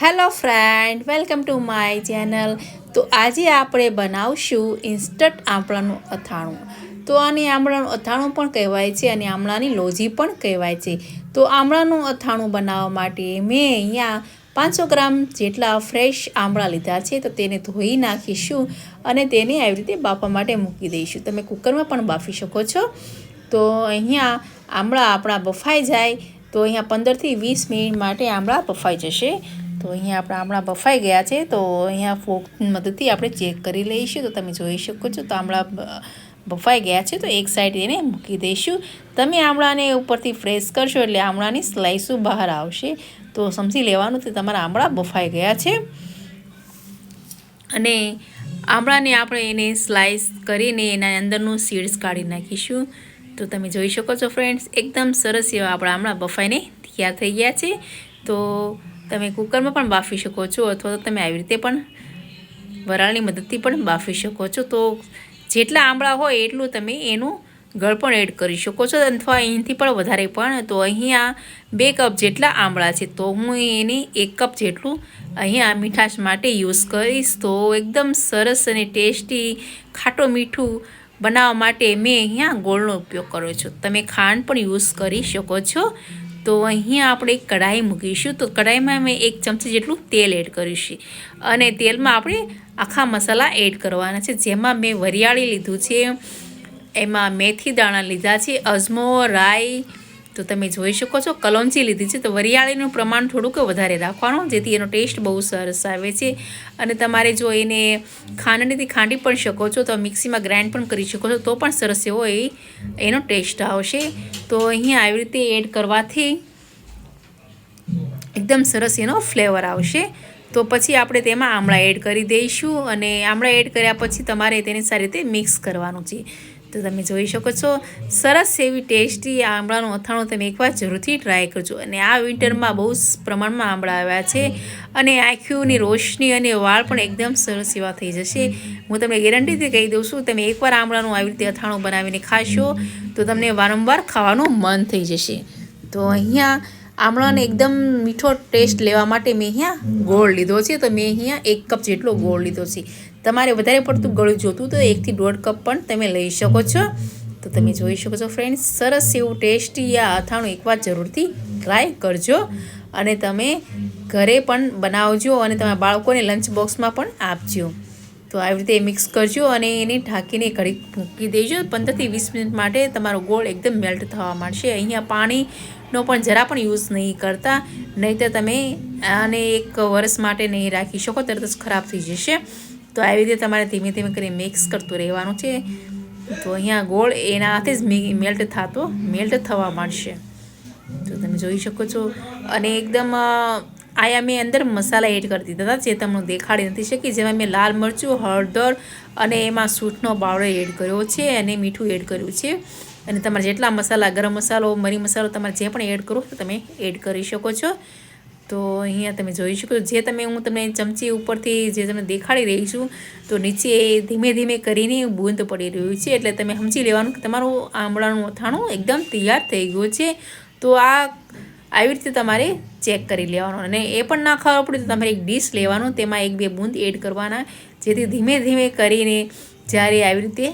Hello friend, welcome to my channel. તો આજે આપણે બનાવશું ઇન્સ્ટન્ટ આમળાનું અથાણું. તો આને આમળાનું અથાણું પણ કહેવાય છે અને આમળાની લોજી પણ કહેવાય છે. તો આમળાનું અથાણું બનાવવા માટે મેં અહીંયા પાંચસો ગ્રામ જેટલા ફ્રેશ આમળા લીધા છે, તો તેને ધોઈ નાખીશું અને તેને આવી રીતે બાફવા માટે મૂકી દઈશું. તમે કુકરમાં પણ બાફી શકો છો. તો અહીંયા આમળા આપણા બફાઈ જાય. તો અહીંયા પંદરથી વીસ મિનિટ માટે આમળા બફાઈ જશે. તો અહીંયા આપણા આમળા બફાઈ ગયા છે, તો અહીંયા ફોકની મદદથી આપણે ચેક કરી લઈશું. તો તમે જોઈ શકો છો, તો આમળા બફાઈ ગયા છે, તો એક સાઈડ એને મૂકી દઈશું. તમે આમળાને ઉપરથી ફ્રેશ કરશો એટલે આમળાની સ્લાઈસો બહાર આવશે. તો સમજી લેવાનું કે તમારા આમળા બફાઈ ગયા છે. અને આમળાને આપણે એને સ્લાઇસ કરીને એના અંદરનું સીડ્સ કાઢી નાખીશું. તો તમે જોઈ શકો છો ફ્રેન્ડ્સ એકદમ સરસ એવા આપણા આમળા બફાઈને તૈયાર થઈ ગયા છે. તો તમે કુકરમાં પણ બાફી શકો છો અથવા તો તમે આવી રીતે પણ વરાળની મદદથી પણ બાફી શકો છો. તો જેટલા આમળા હોય એટલું તમે એનું ગળ પણ એડ કરી શકો છો અથવા અહીંથી પણ વધારે પણ. તો અહીંયા બે કપ જેટલા આમળા છે. તો હું એની એક કપ જેટલું અહીંયા મીઠાશ માટે યુઝ કરીશ. તો એકદમ સરસ અને ટેસ્ટી ખાટો મીઠું બનાવવા માટે મેં અહીંયા ગોળનો ઉપયોગ કર્યો છે. તમે ખાંડ પણ યુઝ કરી શકો છો. તો અહીંયા આપણે એક કઢાઈ મૂકીશું. તો કઢાઈમાં મેં એક ચમચી જેટલું તેલ એડ કરીશું. અને તેલમાં આપણે આખા મસાલા એડ કરવાના છે. જેમાં મેં વરિયાળી લીધું છે. એમાં મેથી દાણા લીધા છે. અજમો, રાઈ તો તમે જોઈ શકો છો કલોંચી લીધી છે. તો વરિયાળીનું પ્રમાણ થોડુંક વધારે રાખવાનું, જેથી એનો ટેસ્ટ બહુ સરસ આવે છે. અને તમારે જો એને ખાંડનીથી ખાંડી પણ શકો છો, તો મિક્સીમાં ગ્રાઇન્ડ પણ કરી શકો છો, તો પણ સરસ એવો એ, એનો ટેસ્ટ આવશે. તો અહીંયા આવી રીતે એડ કરવાથી એકદમ સરસ એનો ફ્લેવર આવશે. તો પછી આપણે તેમાં આમળા એડ કરી દઈશું, અને આમળા એડ કર્યા પછી તમારે તેને સારી રીતે મિક્સ કરવાનું છે. તો તમે જોઈ શકો છો. સરસ એવી ટેસ્ટી આમળાનું અથાણું તમે એકવાર જરૂરથી ટ્રાય કરજો. અને આ વિન્ટરમાં બહુ પ્રમાણમાં આમળા આવ્યા છે. અને આંખીઓની રોશની અને વાળ પણ એકદમ સરસ એવા થઈ જશે. હું તમને ગેરંટીથી કહી દઉં છું, તમે એકવાર આમળાનું આવી રીતે અથાણું બનાવીને ખાશો, તો તમને વારંવાર ખાવાનું મન થઈ જશે. તો અહીંયા આમળાને એકદમ મીઠો ટેસ્ટ લેવા માટે મેં અહીંયા ગોળ લીધો છે. તો મેં અહીંયા એક કપ જેટલો ગોળ લીધો છે. તમારે વધારે પડતું ગળું જોતું તો એકથી દોઢ કપ પણ તમે લઈ શકો છો. તો તમે જોઈ શકો છો ફ્રેન્ડ્સ સરસ એવું ટેસ્ટી આ અથાણું એકવાર જરૂરથી ટ્રાય કરજો. અને તમે ઘરે પણ બનાવજો અને તમારા બાળકોને લંચ બોક્સમાં પણ આપજો. તો આવી રીતે મિક્સ કરજો અને એને ઢાંકીને ઘડી મૂકી દેજો. પંદરથી વીસ મિનિટ માટે તમારો ગોળ એકદમ મેલ્ટ થવા માંડશે. અહીંયા પાણીનો પણ જરા પણ યુઝ નહીં કરતા. નહીં તો તમે આને એક વર્ષ માટે નહીં રાખી શકો તરત જ ખરાબ થઈ જશે. તો આવી રીતે તમારે ધીમે ધીમે કરી મિક્સ કરતું રહેવાનું છે. તો અહીંયા ગોળ એના હાથે જ મેલ્ટ થતો મેલ્ટ થવા માંડશે. તો તમે જોઈ શકો છો. અને એકદમ આયા મેં અંદર મસાલા એડ કરી દીધા હતા, જે તમને દેખાડી નથી શકી. જેમાં મેં લાલ મરચું, હળદર અને એમાં સૂટનો બાવડો એડ કર્યો છે અને મીઠું એડ કર્યું છે. અને તમારે જેટલા મસાલા, ગરમ મસાલો, મરી મસાલો તમારે જે પણ એડ કરો તમે એડ કરી શકો છો. તો અહીંયા તમે જોઈ શકો જે તમે હું તમને ચમચી ઉપરથી જે તમને દેખાડી રહી છું, તો નીચે ધીમે ધીમે કરીને બૂંદ પડી રહ્યું છે. એટલે તમે સમજી લેવાનું કે તમારું આંબળાનું અથાણું એકદમ તૈયાર થઈ ગયું છે. તો આ આવી રીતે તમારે ચેક કરી લેવાનું. અને એ પણ ના ખબર પડે તો તમારે એક ડીશ લેવાનું. તેમાં એક બે બૂંદ એડ કરવાના. જેથી ધીમે ધીમે કરીને જ્યારે આવી રીતે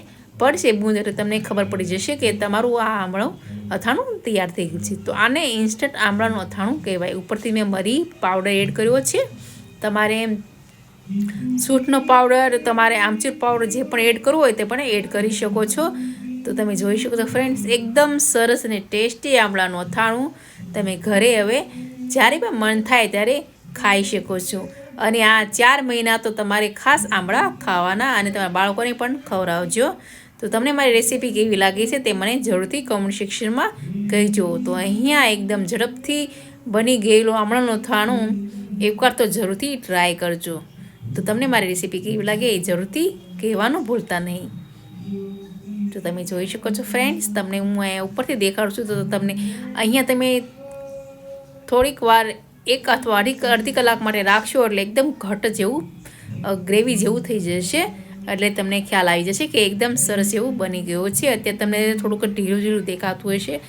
પડશે બૂંદ એટલે તમને ખબર પડી જશે કે તમારું આ આમળું અથાણું તૈયાર થઈ ગયું છે. તો આને ઇન્સ્ટન્ટ આમળાનું અથાણું કહેવાય. ઉપરથી મેં મરી પાવડર એડ કર્યો છે. તમારે સૂટનો પાવડર તમારે આમચૂર પાવડર જે પણ એડ કરવો હોય તે પણ એડ કરી શકો છો. તો તમે જોઈ શકો છો ફ્રેન્ડ્સ એકદમ સરસ અને ટેસ્ટી આમળાનું અથાણું તમે ઘરે હવે જ્યારે પણ મન થાય ત્યારે ખાઈ શકો છો. અને આ ચાર મહિના તો તમારે ખાસ આમળા ખાવાના અને તમારા બાળકોને પણ ખવડાવજો. તો તમને મારી રેસીપી કેવી લાગી છે તે મને જરૂરથી કોમેન્ટ સેક્શનમાં કહેજો. તો અહીંયા એકદમ ઝડપથી બની ગયેલું આમળાનું થાણું એકવાર તો જરૂરથી ટ્રાય કરજો. તો તમને મારી રેસીપી કેવી લાગે એ જરૂરથી કહેવાનું ભૂલતા નહીં. તો તમે જોઈ શકો છો ફ્રેન્ડ્સ તમને હું અહીંયા ઉપરથી દેખાડું છું તો તમને અહીંયા તમે થોડીક વાર એક અથવા અઢી અડધી કલાક માટે રાખશો એટલે એકદમ ઘટ જેવું ગ્રેવી જેવું થઈ જશે. એટલે તમને ખ્યાલ આવી જશે કે એકદમ સરસ એવું બની ગયું છે. અત્યારે તમને થોડુંક ઢીલું ઢીલું દેખાતું હશે.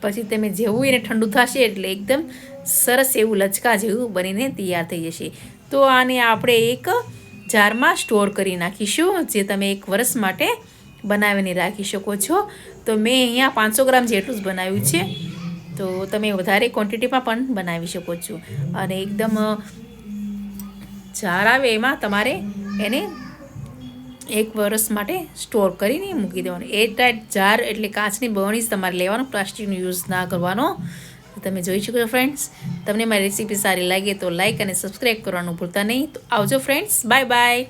પછી તમે જેવું એને ઠંડુ થશે એટલે એકદમ સરસ એવું લચકા જેવું બનીને તૈયાર થઈ જશે. તો આને આપણે એક જારમાં સ્ટોર કરી નાખીશું, જે તમે એક વર્ષ માટે બનાવીને રાખી શકો છો. તો મેં અહીંયા પાંચસો ગ્રામ જેટલું જ બનાવ્યું છે. તો તમે વધારે ક્વોન્ટિટીમાં પણ બનાવી શકો છો. અને એકદમ જાર આવે એમાં તમારે એને એક વર્ષ માટે સ્ટોર કરીને મૂકી દેવાનું. એર ટાઈટ જાર એટલે કાચની બરણી તમારે લેવાનો, પ્લાસ્ટિકનો યુઝ ના કરવાનો. તમે જોઈ શકો છો ફ્રેન્ડ્સ. તમને મારી રેસીપી સારી લાગે તો લાઈક અને સબસ્ક્રાઈબ કરવાનું ભૂલતા નહીં. તો આવજો ફ્રેન્ડ્સ. Bye bye.